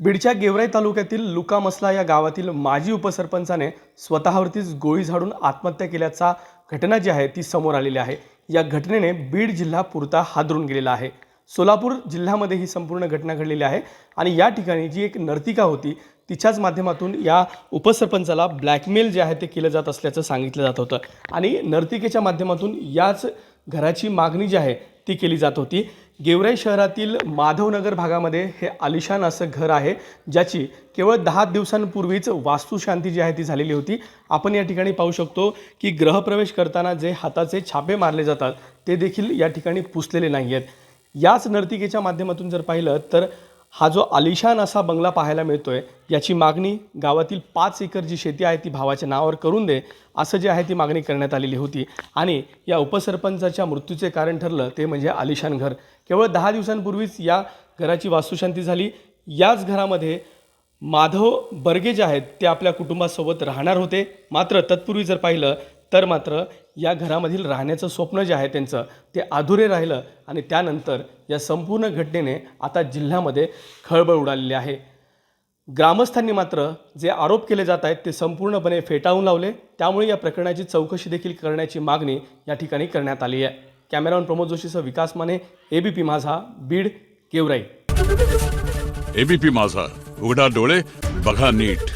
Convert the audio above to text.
बीडच्या गेवराई तालुक्यातील लुकामसला या गावातील माजी उपसरपंचाने स्वतःवरतीच गोळी झाडून आत्महत्या केल्याचा घटना जी आहे ती समोर आलेली आहे. या घटनेने बीड जिल्हा पुरता हादरून गेलेला आहे. सोलापूर जिल्ह्यामध्ये ही संपूर्ण घटना घडलेली आहे आणि या ठिकाणी जी एक नर्तिका होती तिच्याच माध्यमातून या उपसरपंचाला ब्लॅकमेल जे आहे ते केलं जात असल्याचं सांगितलं जात होतं. आणि नर्तिकेच्या माध्यमातून याच घराची मागणी जी आहे ती केली जात होती. गेवराई शहरातील माधवनगर भागामध्ये हे आलिशान असं घर आहे ज्याची केवळ दहा दिवसांपूर्वीच वास्तुशांती जी आहे ती झालेली होती. आपण या ठिकाणी पाहू शकतो की ग्रहप्रवेश करताना जे हाताचे छापे मारले जातात ते देखील या ठिकाणी पुसलेले नाही आहेत याच नर्तिकेच्या माध्यमातून जर पाहिलं तर हा जो आलिशान असा बंगला पाहायला मिळतो आहे याची मागणी गावातील पाच एकर जी शेती आहे ती भावाच्या नावावर करून दे असं जे आहे ती मागणी करण्यात आलेली होती. आणि या उपसरपंचाच्या मृत्यूचे कारण ठरलं ते म्हणजे आलिशान घर. केवळ दहा दिवसांपूर्वीच या घराची वास्तुशांती झाली. याच घरामध्ये माधव बर्गे जे आहेत ते आपल्या कुटुंबासोबत राहणार होते. मात्र तत्पूर्वी जर पाहिलं तर मात्र या घरामधील राहण्याचं स्वप्न जे आहे त्यांचं ते अधुरे राहिलं आणि त्यानंतर या संपूर्ण घटनेने आता जिल्ह्यामध्ये खळबळ उडालेली आहे. ग्रामस्थांनी मात्र जे आरोप केले जात आहेत ते संपूर्णपणे फेटाळून लावले. त्यामुळे या प्रकरणाची चौकशी देखील करण्याची मागणी या ठिकाणी करण्यात आली आहे. कॅमेरामन प्रमोद जोशीसह विकास माने एबीपी माझा बीड गेवराई एबीपी माझा उघडा डोळे बघा नीट.